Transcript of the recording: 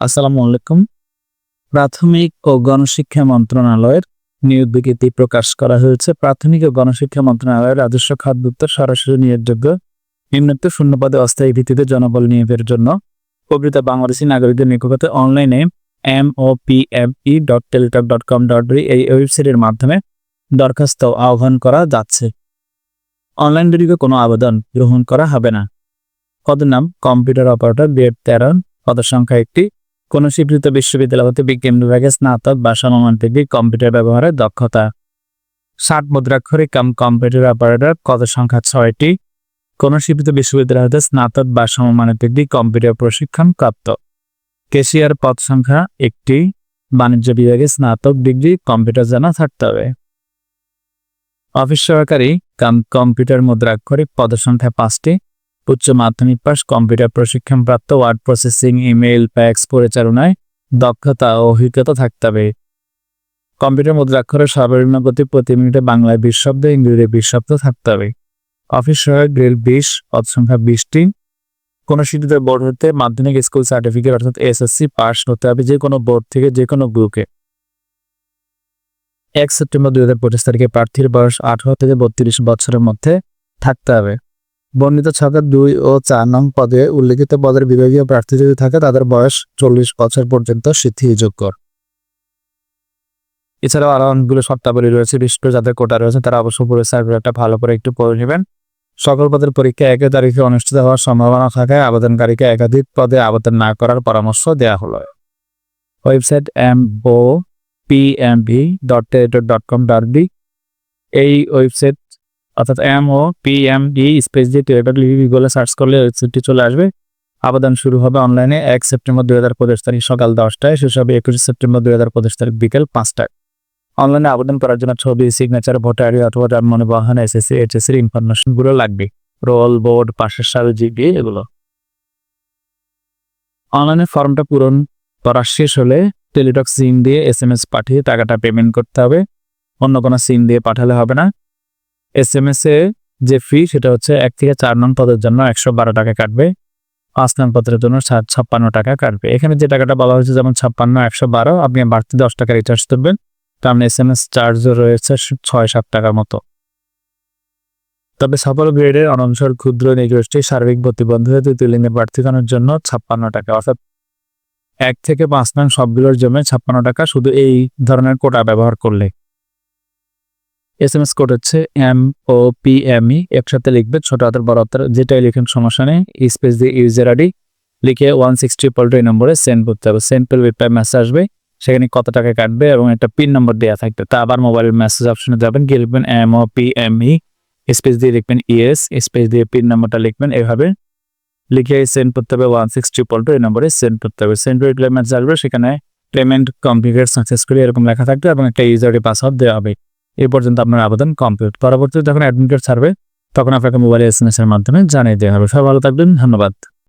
আসসালামু আলাইকুম। প্রাথমিক ও গণশিক্ষা মন্ত্রণালয়ের নিয়োগ বিজ্ঞপ্তি প্রকাশ করা হয়েছে। প্রাথমিক ও গণশিক্ষা মন্ত্রণালয়ের রাজস্ব খাদ্য সরাসরি নিয়োগযোগ্য নিম্নোক্ত শূন্যপদে অস্থায়ী ভিত্তিতে জনবল নিয়োগের জন্য প্রকৃত বাংলাদেশি নাগরিকদের নিকটে অনলাইনে M O P M E dot Teletalk dot com dot এই ওয়েবসাইটের মাধ্যমে দরখাস্ত আহ্বান করা যাচ্ছে। অনলাইন ভিডিও কোনো আবেদন গ্রহণ করা হবে না। পদের নাম কম্পিউটার অপারেটর, বিএড তেরো, পদের সংখ্যা একটি। কোন স্বীকৃত বিশ্ববিদ্যালয় হতে বিজ্ঞান বিভাগে স্নাতক বা সমমান ডিগ্রি কম্পিউটার ব্যবহারের দক্ষতা। ষাট মুদ্রাক্ষরিক কাম কম্পিউটার অপারেটর পদের সংখ্যা ছয়টি। কোন স্বীকৃত বিশ্ববিদ্যালয় হতে স্নাতক বা সমমানের ডিগ্রি কম্পিউটার প্রশিক্ষণ প্রাপ্ত। কেশিয়ার পদ সংখ্যা একটি। বাণিজ্য বিভাগে স্নাতক ডিগ্রি কম্পিউটার জানা থাকতে হবে। অফিস সহকারী কাম কম্পিউটার মুদ্রাক্ষরিক পদের সংখ্যা পাঁচটি। উচ্চ মাধ্যমিক পাস কম্পিউটার প্রশিক্ষণপ্রাপ্ত, ওয়ার্ড প্রসেসিং ইমেল ফ্যাক্স পরিচালনায় দক্ষতা ও অভিজ্ঞতা থাকতে হবে। কম্পিউটার মুদ্রাক্ষরের সর্বনিম্ন গতি প্রতি মিনিটে বাংলায় বিশ ইংরেজিতে বিশ শব্দ থাকতে হবে। অফিস সহায়ক গ্রেড বিশ পদ সংখ্যা বিশটি। কোনো শিক্ষিত বোর্ড হতে মাধ্যমিক স্কুল সার্টিফিকেট, অর্থাৎ এসএসসি পাস হতে হবে যে কোনো বোর্ড থেকে যে কোনো গ্রুপে। এক সেপ্টেম্বর দুই হাজার পঁচিশ তারিখে প্রার্থীর বয়স আঠারো থেকে বত্রিশ বছরের মধ্যে থাকতে হবে। বর্ণিত ছকের দুই ও চার নং পদে উল্লেখিত পদের বিভাগীয় প্রার্থী যদি থাকে, তাদের বয়স চল্লিশ বছর পর্যন্ত সিদ্ধি সিদ্ধিযোগ্য। এছাড়াও আরও অনেকগুলো শর্তাবলী রয়েছে বিশেষ যাদের কোটা রয়েছে, তারা অবশ্য পুরো সার্কুলারটা ভালো করে একটু পড়ে নেবেন। সকল পদের পরীক্ষা একই তারিখে অনুষ্ঠিত হওয়ার সম্ভাবনা থাকায় আবেদনকারীকে একাধিক পদে আবেদন না করার পরামর্শ দেওয়া হলো। Website M O P M V dot dot com dot B এই ওয়েবসাইট অর্থাৎ M O P M D space দিয়ে লিভি বলে সার্চ করলে ওয়েবসাইটটি চলে আসবে। আবেদন শুরু হবে অনলাইনে এক সেপ্টেম্বর দুই হাজার পঁচিশ তারিখ সকাল দশটায়, শেষ হবে একুশে সেপ্টেম্বর দুই হাজার পঁচিশ তারিখ বিকেল পাঁচটায়। অনলাইনে আবেদন করার জন্য ছবি সিগনেচার ভোটার আইডি অথবা জন্মনি বাহন এসএসসি এইচএসসির ইনফরমেশনগুলো লাগবে। রোল বোর্ড পাশের সাল জিবি এগুলো। অনলাইনে ফর্মটা পূরণ করা শেষ হলে টেলিটক সিম দিয়ে এস এম এস পাঠিয়ে টাকাটা পেমেন্ট করতে হবে। অন্য কোনো সিম দিয়ে পাঠালে হবে না। এস এম এস এ যে ফি সেটা হচ্ছে এক থেকে চার নং পদের জন্য একশো বারো টাকা কাটবে। পাঁচ নং পদের জন্য ছাপ্পান্ন টাকা কাটবে। এখানে যে টাকাটা বলা হয়েছে যেমন ছাপ্পান্ন, একশো বারো, আপনি বাড়তি দশ টাকা রিচার্জ করবেন। কারণ এস এম এস চার্জও রয়েছে ছয় সাত টাকার মতো। তবে সফল গ্রেডের অনংসর ক্ষুদ্র নিগোষ্ঠী সার্বিক প্রতিবন্ধকতা তৃতীয় প্রার্থীগণের জন্য ছাপ্পান্ন টাকা। অর্থাৎ এক থেকে পাঁচ নং সবগুলোর জন্য ছাপ্পান্ন টাকা শুধু এই ধরনের কোটা ব্যবহার করলে। এস এম এস কোড হচ্ছে M O P M E একসাথে লিখবে, ছোট হাতের বড় হাতের, যেটাই লিখেন সমস্যা নেই স্পেস দিয়ে ইউজার আইডি লিখে ওয়ান সিক্স ট্রিপল টু এই নম্বরে সেন্ড করতে হবে। সেন্ড পেল রিপ্লাই মেসেজ আসবে, সেখানে কত টাকা কাটবে এবং একটা পিন নম্বর দেওয়া থাকবে। তা আবার মোবাইলের মেসেজ অপশনে যাবেন, গিয়ে লিখবেন M O P M E space দিয়ে লিখবেন ইএস স্পেস দিয়ে পিন নম্বরটা লিখবেন, এভাবে লিখে সেন্ড করতে হবে ওয়ান সিক্স ট্রিপল টু এই নম্বরে সেন্ড করতে হবে। সেন্ড রিপ্লাই মেসেজ আসবে, সেখানে পেমেন্ট কমপ্লিটেড সাকসেসফুলি এরকম লেখা থাকবে এবং একটা ইউজার পাসওয়ার্ড দেওয়া হবে। এই পর্যন্ত আপনার আবেদন কমপ্লিট পরবর্তীতে যখন অ্যাডমিট ছাড়বে, তখন আপনাকে মোবাইল এস এর মাধ্যমে জানিয়ে দেওয়া হবে। সবাই ভালো থাকবেন, ধন্যবাদ।